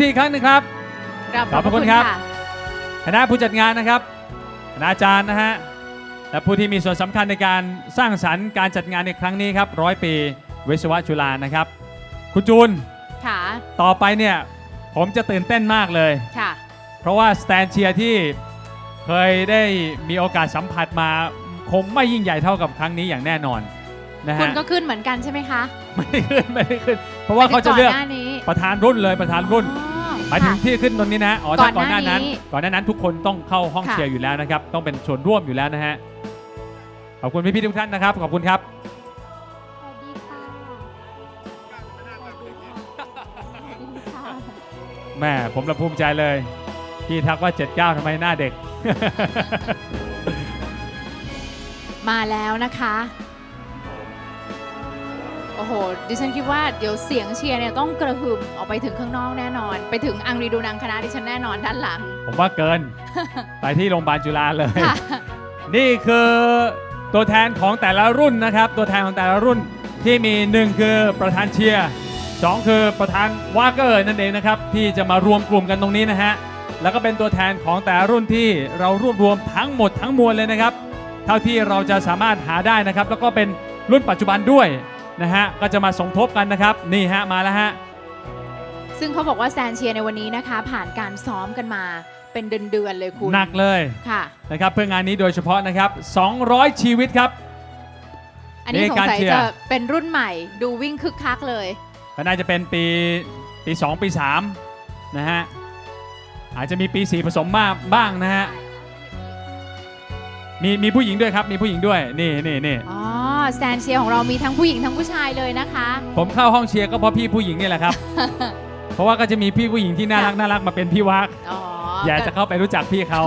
ทีอีกครั้งหนึงครับ ขอบพระคุณครับคณะผู้จัดงานนะครับ คณาจารย์นะฮะ และผู้ที่มีส่วนสำคัญในการสร้างสรรค์การจัดงานในครั้งนี้ครับร้อยปีวิศวะจุฬานะครับ คุณจูน ค่ะ ต่อไปเนี่ยผมจะตื่นเต้นมากเลย ค่ะ เพราะว่าสแตนเชียร์ที่เคยได้มีโอกาสสัมผัสมาคงไม่ยิ่งใหญ่เท่ากับครั้งนี้อย่างแน่นอนนะคุณฮะก็ขึ้นเหมือนกันใช่ไหมคะ ไม่ได้ขึ้นไม่ได้ขึ้น เพราะว่าเขาจะเลือกหน้านี้ประธานรุ่นเลยประธานรุ่น อ๋อหมายถึงค่ะ ที่ขึ้นตรงนี้นะอ๋อถ้าก่ก่ออนนหหน้าน้านั้น นี้ก่อนหน้านั้นทุกคนต้องเข้าห้องค่ะ เชียร์อยู่แล้วนะครับ ต้องเป็นส่วนร่วมอยู่แล้วนะฮะ ขอบคุณพี่ๆทุกท่านนะครับ ขอบคุณครับ สวัสดีค่ะสวัสดีค่ะสวัสดีค่ะแม่ผมระภูมิใจเลยพี่ทักว่า 79ทำไมหน้าเด็ก มาแล้วนะคะ โอ้โห ดิฉันคิดว่าเดี๋ยวเสียงเชียร์เนี่ยต้องกระหึ่มออกไปถึงข้างนอกแน่นอน ไปถึงอังรีดูนังคณะดิฉันแน่นอนด้านหลัง ผมว่าเกิน ไปที่โรงพยาบาลจุฬาเลย ค่ะ นี่คือตัวแทนของแต่ละรุ่นนะครับ ตัวแทนของแต่ละรุ่นที่มี 1 คือประธานเชียร์สองคือประธานวากเกอร์นั่นเองนะครับ ที่จะมารวมกลุ่มกันตรงนี้นะฮะ แล้วก็เป็นตัวแทนของแต่ละรุ่นที่เรารวบรวมทั้งหมดทั้งมวลเลยนะครับ เท่าที่เราจะสามารถหาได้นะครับ แล้วก็เป็นรุ่นปัจจุบันด้วย นะฮะก็จะมาสมทบกันนะครับนี่ฮะมาแล้วฮะซึ่งเขาบอกว่าแซนเชียร์ในวันนี้นะคะ ผ่านการซ้อมกันมาเป็นเดือนๆเลยคุณหนักเลยค่ะ นะครับเพื่องานนี้โดยเฉพาะนะครับ 200 ชีวิตครับ อันนี้นี่สงการสัยเชียร์จะเป็นรุ่นใหม่ดูวิ่งคึกคักเลย ก็น่าจะเป็นปีปี 2 ปี 3 นะฮะ อาจจะมีปี 4 ผสมมากบ้างนะฮะมีมีผู้หญิงด้วยครับ มีผู้หญิงด้วย นี่นี่นี่อ๋อ แซนเชียร์ของเรามีทั้งผู้หญิงทั้งผู้ชายเลยนะคะ ผมเข้าห้องเชียร์ก็เพราะพี่ผู้หญิงนี่แหละครับ เพราะว่าก็จะมีพี่ผู้หญิงที่น่ารักน่ารักมาเป็นพี่วักอ๋ออยากจะเข้าไปรู้จักพี่เขา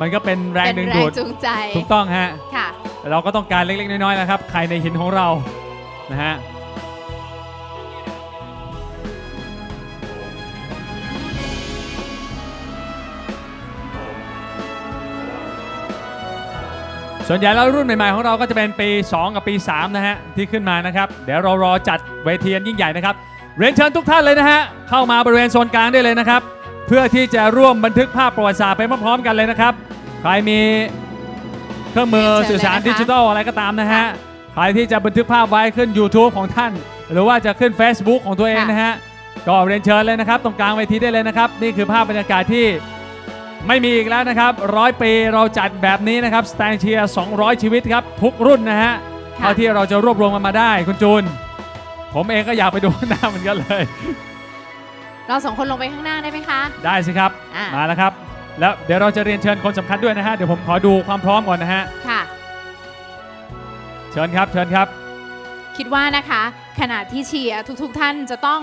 มันก็เป็นแรงเป็นดึงแรดูงดจูงใจถูกต้องฮะ ค่ะ เราก็ต้องการเล็กๆ น้อยๆนะครับใครในหินของเรานะฮะ ส่วนใหญ่แล้วรุ่นใหม่ๆของเราก็จะเป็นปี 2 กับปี 3 นะฮะ ที่ขึ้นมานะครับ เดี๋ยวเรารอจัดเวทีอันยิ่งใหญ่นะครับ เรียนเชิญทุกท่านเลยนะฮะ เข้ามาบริเวณโซนกลางได้เลยนะครับ เพื่อที่จะร่วมบันทึกภาพประวัติศาสตร์ไปพร้อมๆกันเลยนะครับ ใครมีเครื่องมือสื่อสารดิจิทัลอะไรก็ตามนะฮะ ใครที่จะบันทึกภาพไว้ขึ้น YouTube ของท่าน หรือว่าจะขึ้น Facebook ของตัวเองนะฮะ ก็เรียนเชิญเลยนะครับ ตรงกลางเวทีได้เลยนะครับ นี่คือภาพบรรยากาศที่ ไม่มีอีกแล้วนะครับร้อยปีเราจัดแบบนี้นะครับสแตนเชียร์200 ชีวิตครับทุกรุ่นนะฮะค่ะเท่าที่เราจะรวบรวมมันมาได้คุณจูน ผมเองก็อยากไปดูข้างหน้าเหมือนกันเลย เราสองคนลงไปข้างหน้าได้ไหมคะ ได้สิครับ อะ มาแล้วครับ แล้วเดี๋ยวเราจะเรียนเชิญคนสำคัญด้วยนะฮะ เดี๋ยวผมขอดูความพร้อมก่อนนะฮะ ค่ะ เชิญครับ เชิญครับ คิดว่านะคะขณะที่เชียร์ทุกๆท่านจะต้อง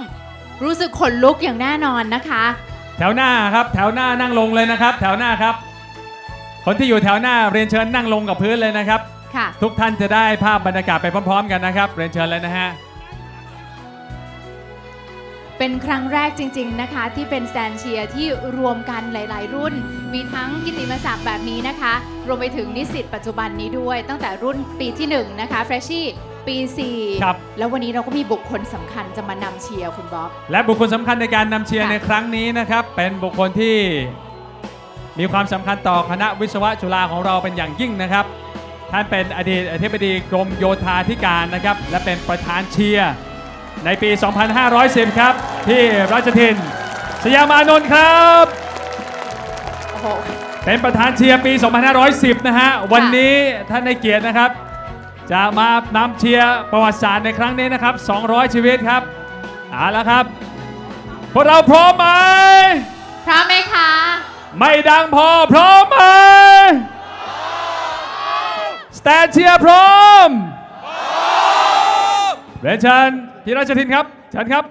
รู้สึกขนลุกอย่างแน่นอนนะคะ แถวหน้าครับ แถวหน้านั่งลงเลยนะครับ แถวหน้าครับ คนที่อยู่แถวหน้าเรียนเชิญนั่งลงกับพื้นเลยนะครับ ค่ะ ทุกท่านจะได้ภาพบรรยากาศไปพร้อม ๆ กันนะครับ เรียนเชิญเลยนะฮะ เป็นครั้งแรกจริง ๆนะคะ ที่เป็นแซนเชียร์ที่รวมกันหลาย ๆ รุ่น มีทั้งกิตติมศักดิ์แบบนี้นะคะ รวมไปถึงนิสิตปัจจุบันนี้ด้วย ตั้งแต่รุ่นปีที่ 1 นะคะเฟรชชี่ ปีครับ4แล้ววันนี้เราก็มีบุคคลสำคัญจะมานำเชียร์คุณบ๊อบ และบุคคลสำคัญในการนำเชียร์ค่ะ ในครั้งนี้นะครับ เป็นบุคคลที่มีความสำคัญต่อคณะวิศวะจุฬาของเราเป็นอย่างยิ่งนะครับ ท่านเป็นอดีตอธิบดีกรมโยธาธิการนะครับ และเป็นประธานเชียร์ในปี 2510 ครับ ที่ราชทิน สยามานนท์ครับ โอ้โห เป็นประธานเชียร์ปี 2510 นะฮะ วันนี้ท่านในเกียรตินะครับ จะมานำเชียร์ประวัติศาสตร์ในครั้งนี้นะครับ 200 ชีวิตครับเอาละครับ พวกเราพร้อมไหม พร้อมไหมคะ ไม่ดังพอพร้อมไหมสแตนเชียร์พร้อมเรียนเชิญพี่ราชทินครับ เชิญครับ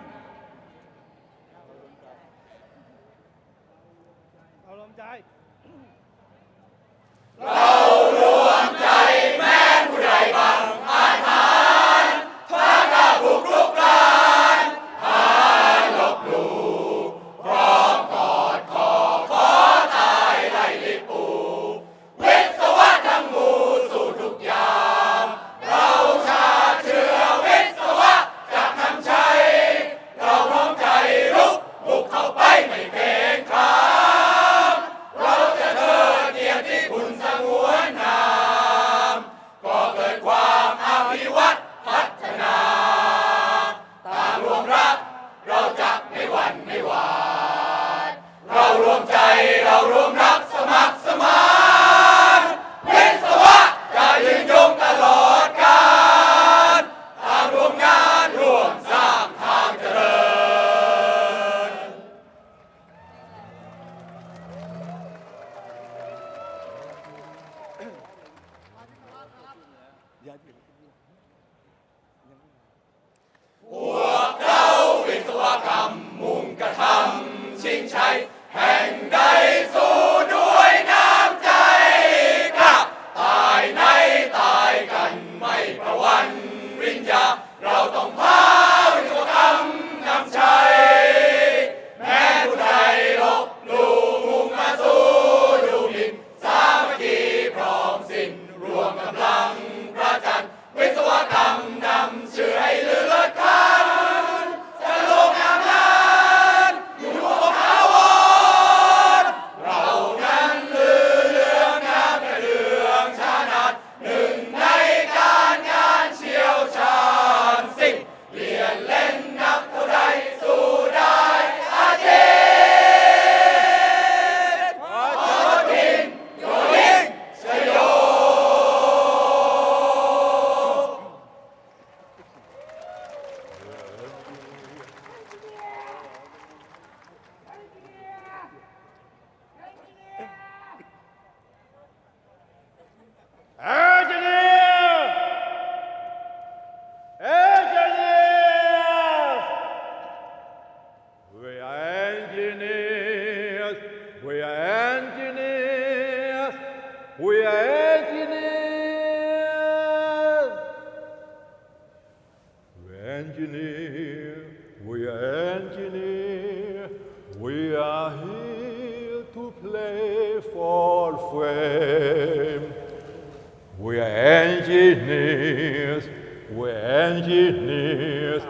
engineers, we're engineers.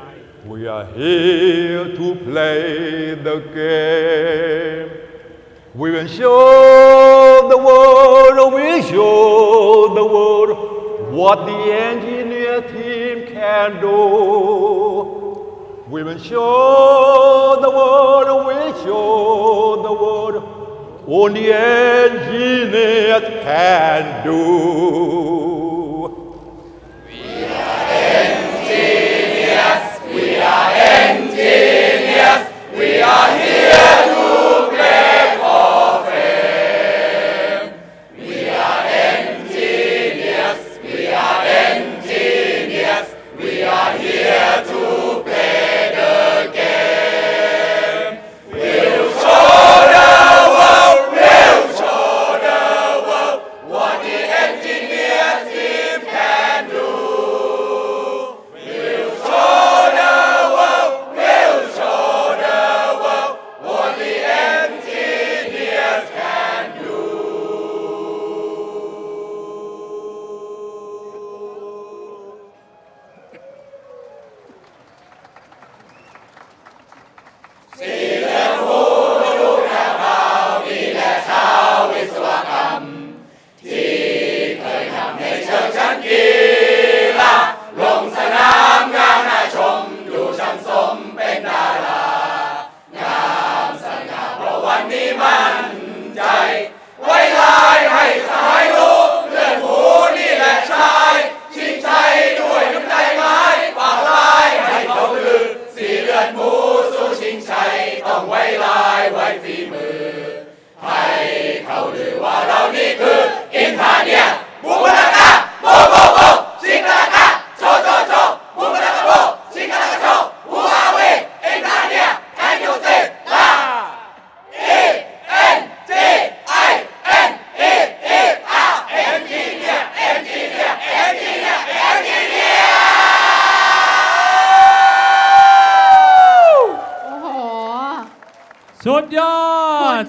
We are here to play the game. We will show the world, we show the world what the engineer team can do. We will show the world, we show the world only engineers can do.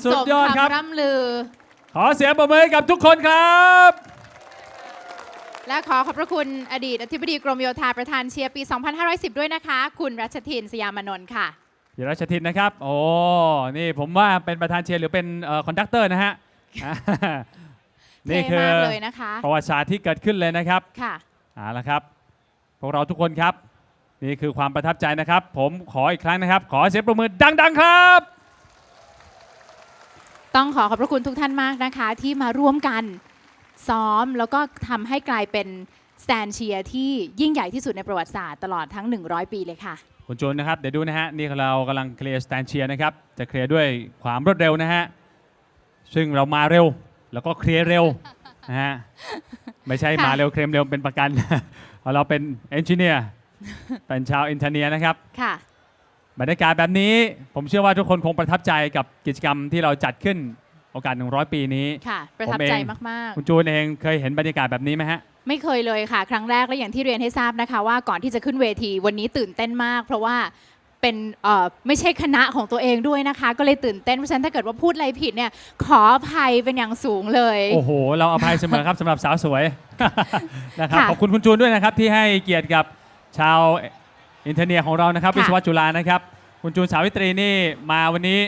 สุสดมยอดครับคำร่ำลือ ขอเสียงประมือให้กับทุกคนครับ และขอขอบพระคุณอดีตอธิบดีกรมโยธาประธานเชียร์ปี 2510 ด้วยนะคะ คุณรัชทินสยามานนท์ค่ะยรัชทินนะครับ โอ้ นี่ผมว่าเป็นประธานเชียร์หรือเป็นคอนดักเตอร์นะฮะอ่านี่เท่คือมากเลยนะคะ ประวัติศาสตร์ที่เกิดขึ้นเลยนะครับค่ะ เอาละครับ พวกเราทุกคนครับ นี่คือความประทับใจนะครับ ผมขออีกครั้งนะครับ ขอเสียงประมือดัง ๆ ครับ ต้องขอขอบพระคุณทุกท่านมากนะคะ ที่มาร่วมกันซ้อมแล้วก็ทำให้กลายเป็นสแตนเชียร์ที่ยิ่งใหญ่ที่สุดในประวัติศาสตร์ตลอดทั้ง 100 ปีเลยค่ะ คุณจูนนะครับ เดี๋ยวดูนะฮะ นี่เรากำลังเคลียร์สแตนเชียร์นะครับ จะเคลียร์ด้วยความรวดเร็วนะฮะ ซึ่งเรามาเร็วแล้วก็เคลียร์เร็วนะฮะ ไม่ใช่ค่ะมาเร็วเคลมเร็วเป็นประกันเพราะเราเป็นเอนจิเนียร์เป็นชาวอินเทเนียนะครับ ค่ะ บรรยากาศแบบนี้ผมเชื่อว่าทุกคนคงประทับใจกับกิจกรรมที่เราจัดขึ้นโอกาส 100 ปีนี้ค่ะ ประทับใจมากคุณจูนเองเคยเห็นบรรยากาศแบบนี้ไหมฮะๆไม่เคยเลยค่ะ ครั้งแรกและอย่างที่เรียนให้ทราบนะคะ ว่าก่อนที่จะขึ้นเวทีวันนี้ตื่นเต้นมาก เพราะว่าเป็นเอ่อไม่ใช่คณะของตัวเองด้วยนะคะ ก็เลยตื่นเต้นเพราะฉะนั้นถ้าเกิดว่าพูดอะไรผิดเนี่ยขออภัยเป็นอย่างสูงเลย โอ้โห เราอภัยเสมอครับสำหรับสาวสวยนะครับค่ะขอบคุณคุณจูนด้วยนะครับที่ให้เกียรติกับชาว อินเทอร์เนียของเรานะครับค่ะ วิศวะจุฬานะครับ คุณจูนสาวิตรีนี่มาวันนี้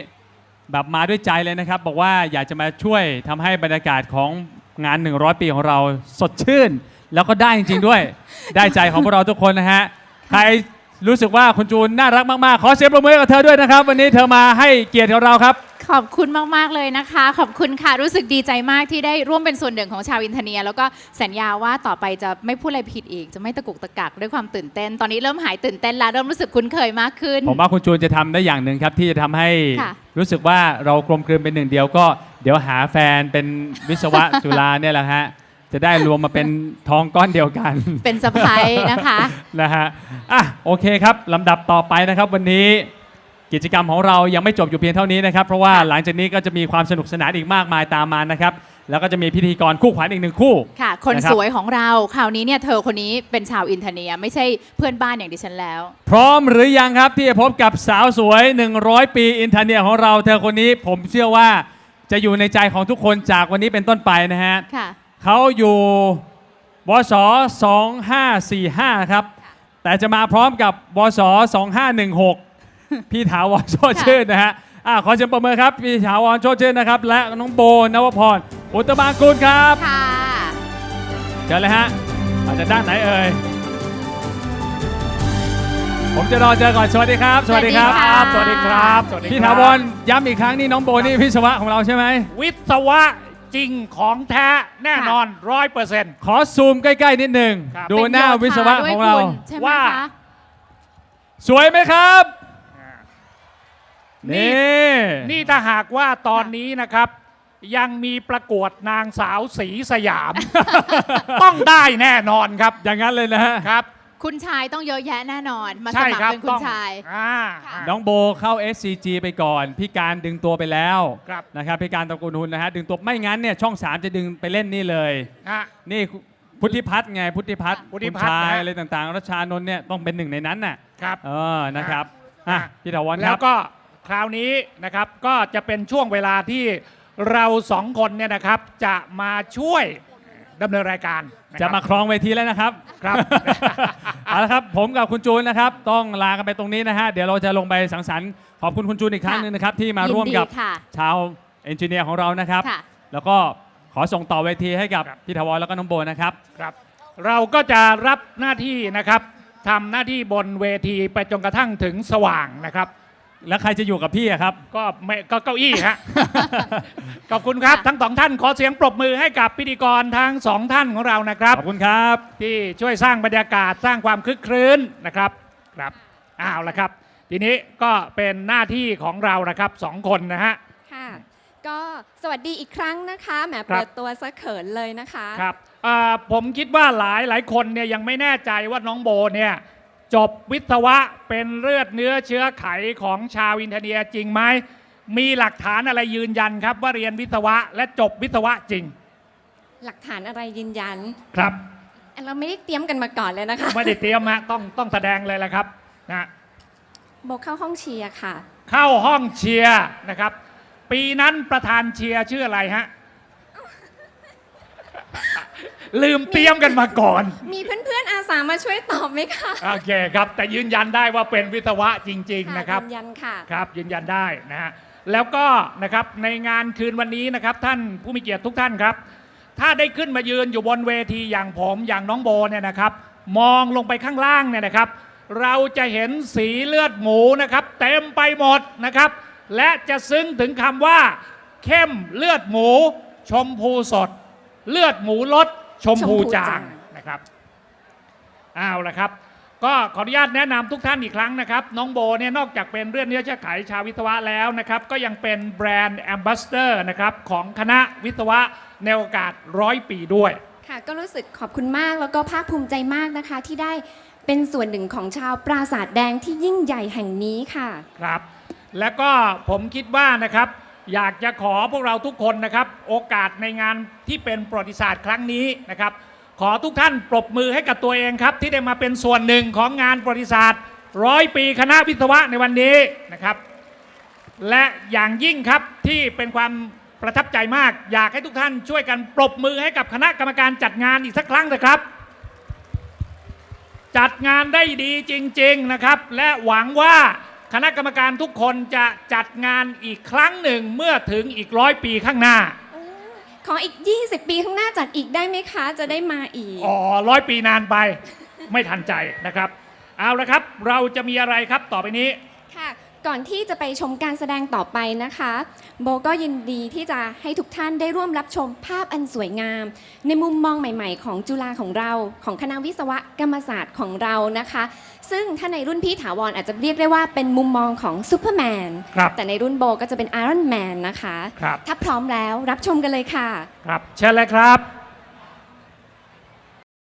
แบบมาด้วยใจเลยนะครับ บอกว่าอยากจะมาช่วยทำให้บรรยากาศของงาน 100 ปีของเราสดชื่น แล้วก็ได้จริง ๆ ด้วย ได้ใจของพวกเราทุกคนนะฮะใครรู้สึกว่าคุณจูนน่ารักมากๆ ขอเสียงปรบมือให้กับเธอด้วยนะครับ วันนี้เธอมาให้เกียรติกับเราครับ ขอบคุณมาก ๆ เลยนะคะ ขอบคุณค่ะ รู้สึกดีใจมากที่ได้ร่วมเป็นส่วนหนึ่งของชาวอินเทอร์เนีย แล้วก็สัญญาว่าต่อไปจะไม่พูดอะไรผิดอีก จะไม่ตะกุกตะกักด้วยความตื่นเต้น ตอนนี้เริ่มหายตื่นเต้นแล้ว เริ่มรู้สึกคุ้นเคยมากขึ้น ผมว่าคุณจูนจะทำได้อย่างหนึ่งครับ ที่จะทำให้ค่ะ รู้สึกว่าเรากลมกลืนเป็นหนึ่งเดียวก็เดี๋ยวหาแฟนเป็นวิศวะ จุฬาเนี่ยแหละฮะจะได้รวมมาเป็นทองก้อนเดียวกัน เป็นสะพายนะคะ นะฮะ อะ โอเคครับ ลำดับต่อไปนะครับวันนี้ กิจกรรมของเรายังไม่จบอยู่เพียงเท่านี้นะครับ เพราะว่าหลังจากนี้ก็จะมีความสนุกสนานอีกมากมายตามมานะครับ แล้วก็จะมีพิธีกรคู่ขวัญอีกหนึ่งคู่ ค่ะ คนนะครับ สวยของเราคราวนี้เนี่ยเธอคนนี้เป็นชาวอินเทอร์เนีย ไม่ใช่เพื่อนบ้านอย่างดิฉันแล้ว พร้อมหรือยังครับที่จะพบกับสาวสวย 100 ปีอินเทอร์เนียของเรา เธอคนนี้ผมเชื่อว่าจะอยู่ในใจของทุกคนจากวันนี้เป็นต้นไปนะฮะ ค่ะ เขาอยู่วศ2545 ครับ แต่จะมาพร้อมกับวศ2516 พี่ถาวรโชติชื่นนะฮะอะขอเชิญประเมินครับ พี่ถาวรโชติชื่นนะครับ และน้องโบนวพรอุตตมางกูลครับค่ะ เชิญเลยฮะอาจจะด้านไหนเอ่ยผมจะรอเจอก่อนสวัสดีครับ สวัสดีครับ สวัสดีครับสวัสดีครับ พี่ถาวรย้ำอีกครั้งนี่น้องโบนี่วิศวะของเราใช่ไหม วิศวะจริงของแท้แน่นอนร้อยเปอร์เซ็นต์ ขอซูมใกล้ ๆ นิดหนึ่งครับ ดูหน้าวิศวะของเราป็นโยธด้วยคุณใช่ไหมว่า คะ สวยไหมครับ นี่ นี่ถ้าหากว่าตอนนี้นะครับ ยังมีประกวดนางสาวสีสยาม ต้องได้แน่นอนครับอย่างนั้นเลยนะฮะครับ คุณชายต้องเยอะแยะแน่นอน มาสใช่มัครครับเป็นคุต้ณองชาย อ่าค่ะ น้องโบเข้า SCG ไปก่อน พี่การดึงตัวไปแล้วครับ นะครับพี่การตระกูลหุนนะฮะดึงตัวไม่งั้นเนี่ยช่อง 3 จะดึงไปเล่นนี่เลย ฮะ นี่พุทธิพัฒน์ไงพุทธิพัฒน์พุทธิคุณพัฒน์ชายนะฮะอะไรต่างๆรัชชานนท์เนี่ยต้องเป็นหนึ่งในนั้นน่ะครับ เออนะครับอะอะพี่ถาวรคแล้รัวบ ก็ คราวนี้นะครับก็จะเป็นช่วงเวลาที่เราสองคนเนี่ยนะครับจะมาช่วยดำเนินรายการนจะครับ มาครองเวทีแล้วนะครับ ครับ เอาละครับ ผมกับคุณจูนนะครับ ต้องลากันไปตรงนี้นะฮะ เดี๋ยวเราจะลงไปสังสรรค์ ขอบคุณคุณจูนอีกครั้งหนึ่งนะครับ ที่มาร่วมกับยินดีค่ะ ชาวเอนจิเนียร์ของเรานะครับ ค่ะ แล้วก็ขอส่งต่อเวทีให้กับครับพี่ถาวรแล้วก็น้องโบนะครับ ครับเราก็จะรับหน้าที่นะครับทำหน้าที่บนเวทีไปจนกระทั่งถึงสว่างนะครับ แล้วใครจะอยู่กับพี่อะครับ ก็ไม่ก็เก้าอี้ฮะ ขอบคุณครับ ทั้งสองท่านขอเสียงปรบมือให้กับพิธีกรทั้งสองท่านของเรานะครับ ขอบคุณครับ ที่ช่วยสร้างบรรยากาศสร้างความคึกครื้นนะครับครับอ้าวละครับ ทีนี้ก็เป็นหน้าที่ของเรานะครับสองคนนะฮะ ค่ะ ก็สวัสดีอีกครั้งนะคะแหมครับเปิดตัวซะเขินเลยนะคะครับอ่าผมคิดว่าหลายหลายคนเนี่ยยังไม่แน่ใจว่าน้องโบเนี่ย จบวิศวะเป็นเลือดเนื้อเชื้อไขของชาวอินเทอร์เนียจริงไหมมีหลักฐานอะไรยืนยันครับว่าเรียนวิศวะและจบวิศวะจริง หลักฐานอะไรยืนยันครับ เราไม่ได้เตรียมกันมาก่อนเลยนะคะไม่ได้เตรียมฮะต้องต้องแสดงเลยละครับนะโบเข้าห้องเชียร์ค่ะ เข้าห้องเชียร์นะครับ ปีนั้นประธานเชียร์ชื่ออะไรฮะ ลืมเตรียมกันมาก่อน มีเพื่อนๆอาสามาช่วยตอบไหมคะโอเคครับ แต่ยืนยันได้ว่าเป็นวิศวะจริง ๆ นะครับ ยืนยันค่ะ ครับ ยืนยันได้นะฮะแล้วก็นะครับในงานคืนวันนี้นะครับ ท่านผู้มีเกียรติทุกท่านครับ ถ้าได้ขึ้นมายืนอยู่บนเวทีอย่างผมอย่างน้องโบเนี่ยนะครับ มองลงไปข้างล่างเนี่ยนะครับ เราจะเห็นสีเลือดหมูนะครับเต็มไปหมดนะครับ และจะซึ้งถึงคำว่า เข้มเลือดหมู ชมพูสด เลือดหมูลด ชมพูจางนะครับเอาละครับ ก็ขออนุญาตแนะนำทุกท่านอีกครั้งนะครับ น้องโบเนี่ยนอกจากเป็นเรื่องเนื้อเชื้อไขชาววิศวะแล้วนะครับ ก็ยังเป็นแบรนด์แอมบาสเดอร์นะครับของคณะวิศวะในโอกาสร้อยปีด้วยค่ะก็รู้สึกขอบคุณมากแล้วก็ภาคภูมิใจมากนะคะ ที่ได้เป็นส่วนหนึ่งของชาวปราสาทแดงที่ยิ่งใหญ่แห่งนี้ค่ะ ครับ แล้วก็ผมคิดว่านะครับ อยากจะขอพวกเราทุกคนนะครับ โอกาสในงานที่เป็นประวัติศาสตร์ครั้งนี้นะครับ ขอทุกท่านปรบมือให้กับตัวเองครับ ที่ได้มาเป็นส่วนหนึ่งของงานประวัติศาสตร์ร้อยปีคณะวิศวะในวันนี้นะครับ และอย่างยิ่งครับที่เป็นความประทับใจมาก อยากให้ทุกท่านช่วยกันปรบมือให้กับคณะกรรมการจัดงานอีกสักครั้งนะครับ จัดงานได้ดีจริง ๆนะครับ และหวังว่า คณะกรรมการทุกคนจะจัดงานอีกครั้งหนึ่งเมื่อถึงอีกร้อยปีข้างหน้า ขออีก 20 ปีข้างหน้าจัดอีกได้ไหมคะ จะได้มาอีก อ๋อร้อยปีนานไป ไม่ทันใจนะครับ เอาละครับ เราจะมีอะไรครับต่อไปนี้ ค่ะ ก่อนที่จะไปชมการแสดงต่อไปนะคะ โบก็ยินดีที่จะให้ทุกท่านได้ร่วมรับชมภาพอันสวยงาม ในมุมมองใหม่ ๆ ของจุฬาของเรา ของคณะวิศวกรรมศาสตร์ของเรานะคะ ซึ่งถ้าในรุ่นพี่ถาวรอาจจะเรียกได้ว่าเป็นมุมมองของซูเปอร์แมนครับแต่ในรุ่นโบก็จะเป็นไอรอนแมนนะคะ ครับ ถ้าพร้อมแล้วรับชมกันเลยค่ะ ครับเชิญเลยครับ